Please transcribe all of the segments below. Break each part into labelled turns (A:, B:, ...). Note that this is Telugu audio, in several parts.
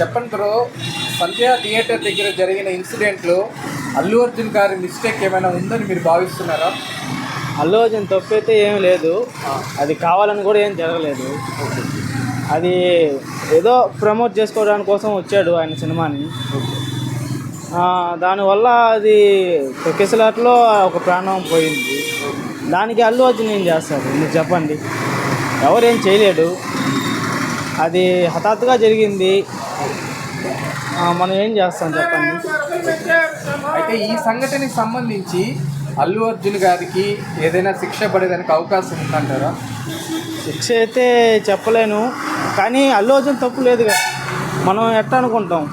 A: చెప్పండి బ్రో. సంధ్య థియేటర్ దగ్గర జరిగిన ఇన్సిడెంట్లో అల్లు అర్జున్ గారి మిస్టేక్ ఏమైనా ఉందని మీరు భావిస్తున్నారా?
B: అల్లు అర్జున్ తప్పు అయితే ఏం లేదు అది కావాలని కూడా ఏం జరగలేదు. అది ఏదో ప్రమోట్ చేసుకోవడానికి కోసం వచ్చాడు ఆయన సినిమాని. దానివల్ల అది తొక్కిసలాట్లో ఒక ప్రాణం పోయింది. దానికి అల్లు అర్జున్ ఏం చేస్తాడు మీరు చెప్పండి. ఎవరేం చేయలేడు. అది హఠాత్తుగా జరిగింది. మనం ఏం చేస్తాం చెప్పండి?
A: అయితే ఈ సంఘటనకి సంబంధించి అల్లు అర్జున్ గారికి ఏదైనా శిక్ష పడేదానికి అవకాశం ఉందంటారా?
B: శిక్ష అయితే చెప్పలేను కానీ అల్లు అర్జున్ తప్పు లేదు కదా. మనం ఎట్లా అనుకుంటాం?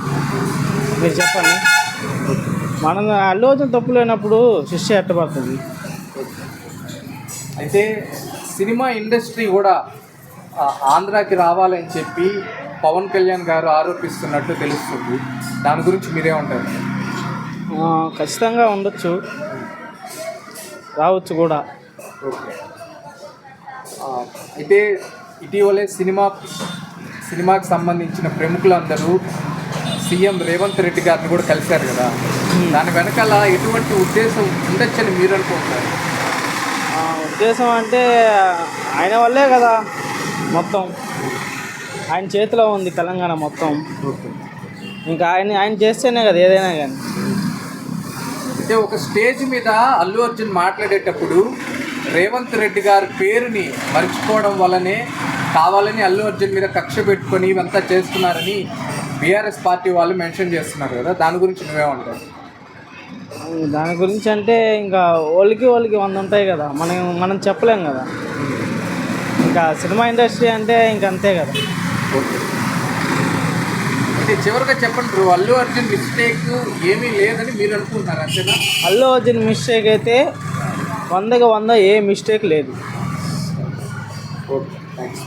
B: మీరు చెప్పండి. మనం అల్లు అర్జున్ తప్పు లేనప్పుడు శిక్ష ఎట్టబడుతుంది
A: అయితే సినిమా ఇండస్ట్రీ కూడా ఆంధ్రాకి రావాలని చెప్పి పవన్ కళ్యాణ్ గారు ఆరోపిస్తున్నట్టు తెలుస్తుంది. దాని గురించి మీరేమంటారు
B: ఆ, ఖచ్చితంగా ఉండొచ్చు. రావచ్చు కూడా.
A: ఓకే. అయితే ఇటీవలే సినిమా సినిమాకి సంబంధించిన ప్రముఖులందరూ సీఎం రేవంత్ రెడ్డి గారిని కూడా కలిశారు కదా. దాని వెనకాల ఎటువంటి ఉద్దేశం ఉండొచ్చని మీరు అనుకుంటున్నారు?
B: ఉద్దేశం అంటే ఆయన వల్లే కదా మొత్తం. ఆయన చేతిలో ఉంది తెలంగాణ మొత్తం. ఇంకా ఆయన ఆయన చేస్తేనే కదా ఏదైనా కానీ.
A: అయితే ఒక స్టేజ్ మీద అల్లు అర్జున్ మాట్లాడేటప్పుడు రేవంత్ రెడ్డి గారి పేరుని మర్చిపోవడం వల్లనే కావాలని అల్లు అర్జున్ మీద కక్ష పెట్టుకొని ఇవంతా చేస్తున్నారని బీఆర్ఎస్ పార్టీ వాళ్ళు మెన్షన్ చేస్తున్నారు కదా దాని గురించి నువ్వేమంటావు?
B: దాని గురించి అంటే ఇంకా వాళ్ళకి వాళ్ళకి వంద ఉంటాయి కదా మనం మనం చెప్పలేం కదా. ఇంకా సినిమా ఇండస్ట్రీ అంటే ఇంక అంతే కదా.
A: ఓకే. అయితే చివరిగా చెప్పండి బ్రో అల్లు అర్జున్ మిస్టేక్ ఏమీ లేదని మీరు అనుకుంటున్నారు అంతేనా?
B: అల్లు అర్జున్ మిస్టేక్ అయితే వందకి వంద ఏ మిస్టేక్ లేదు.
A: Okay thanks